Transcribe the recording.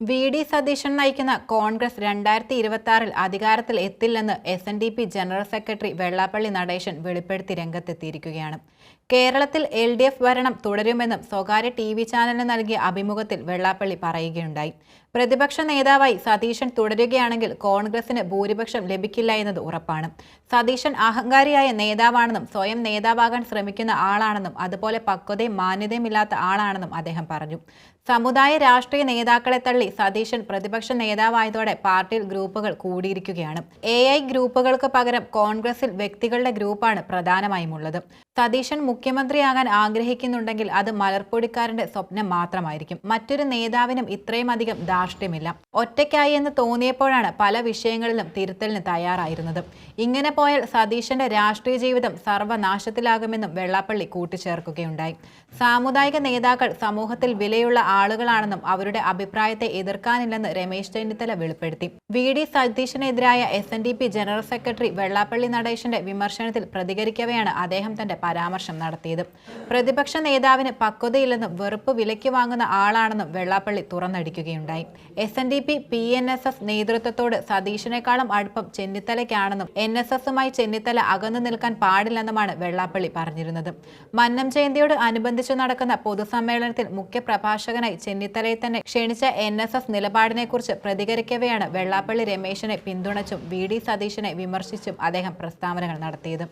V D Satheesan നയിക്കുന്ന കോൺഗ്രസ് രണ്ടായിരത്തി ഇരുപത്തി ആറിൽ അധികാരത്തിൽ എത്തില്ലെന്ന് S N D P general secretary Vellappally Natesan വെളിപ്പെടുത്തി രംഗത്തെത്തിയിരിക്കുകയാണ്. കേരളത്തിൽ എൽ ഡി എഫ് ഭരണം തുടരുമെന്നും സ്വകാര്യ ടി വി ചാനലിന് നൽകിയ അഭിമുഖത്തിൽ വെള്ളാപ്പള്ളി പറയുകയുണ്ടായി. പ്രതിപക്ഷ നേതാവായി സതീശൻ തുടരുകയാണെങ്കിൽ കോൺഗ്രസിന് ഭൂരിപക്ഷം ലഭിക്കില്ല എന്നത് ഉറപ്പാണ്. സതീശൻ അഹങ്കാരിയായ നേതാവാണെന്നും സ്വയം നേതാവാകാൻ ശ്രമിക്കുന്ന ആളാണെന്നും അതുപോലെ പക്വതയും മാന്യതയുമില്ലാത്ത ആളാണെന്നും അദ്ദേഹം പറഞ്ഞു. സമുദായ രാഷ്ട്രീയ നേതാക്കളെ തള്ളി സതീശൻ പ്രതിപക്ഷ നേതാവായതോടെ പാർട്ടിയിൽ ഗ്രൂപ്പുകൾ കൂടിയിരിക്കുകയാണ്. എ ഗ്രൂപ്പുകൾക്ക് പകരം കോൺഗ്രസിൽ വ്യക്തികളുടെ ഗ്രൂപ്പാണ് പ്രധാനമായും ഉള്ളത്. സതീശൻ മുഖ്യമന്ത്രിയാകാൻ ആഗ്രഹിക്കുന്നുണ്ടെങ്കിൽ അത് മലർപ്പൊടിക്കാരന്റെ സ്വപ്നം മാത്രമായിരിക്കും. മറ്റൊരു നേതാവിനും ഇത്രയും അധികം ധാർഷ്ട്യമില്ല. ഒറ്റയ്ക്കായി എന്ന് തോന്നിയപ്പോഴാണ് പല വിഷയങ്ങളിലും തിരുത്തലിന് തയ്യാറായിരുന്നത്. ഇങ്ങനെ പോയാൽ സതീശന്റെ രാഷ്ട്രീയ ജീവിതം സർവനാശത്തിലാകുമെന്നും വെള്ളാപ്പള്ളി കൂട്ടിച്ചേർക്കുകയുണ്ടായി. സാമുദായിക നേതാക്കൾ സമൂഹത്തിൽ വിലയുള്ള ആളുകളാണെന്നും അവരുടെ അഭിപ്രായത്തെ എതിർക്കാനില്ലെന്ന് രമേശ് ചെന്നിത്തല വെളിപ്പെടുത്തി. വി. ഡി. സതീശനെതിരായ എസ്. ജനറൽ സെക്രട്ടറി വെള്ളാപ്പള്ളി നടേശന്റെ വിമർശനത്തിൽ പ്രതികരിക്കവെയാണ് അദ്ദേഹം തന്റെ പരാമർശം നടത്തിയത്. പ്രതിപക്ഷ നേതാവിന് പക്വതയില്ലെന്നും വെറുപ്പ് വിലയ്ക്ക് വാങ്ങുന്ന ആളാണെന്നും Vellappally തുറന്നടിക്കുകയുണ്ടായി. S N D P P N S S നേതൃത്വത്തോട് സതീഷിനേക്കാളും അടുപ്പം ചെന്നിത്തലയ്ക്കാണെന്നും എൻ എസ് എസുമായി ചെന്നിത്തല അകന്നു നിൽക്കാൻ പാടില്ലെന്നുമാണ് വെള്ളാപ്പള്ളി പറഞ്ഞിരുന്നത്. മന്നം ജയന്തിയോട് അനുബന്ധിച്ചു നടക്കുന്ന പൊതുസമ്മേളനത്തിൽ മുഖ്യപ്രഭാഷകനായി ചെന്നിത്തലയെ തന്നെ ക്ഷണിച്ച എൻ എസ് എസ് നിലപാടിനെക്കുറിച്ച് പ്രതികരിക്കവെയാണ് വെള്ളാപ്പള്ളി രമേശിനെ പിന്തുണച്ചും വി ഡി സതീഷിനെ വിമർശിച്ചും അദ്ദേഹം പ്രസ്താവനകൾ നടത്തിയത്.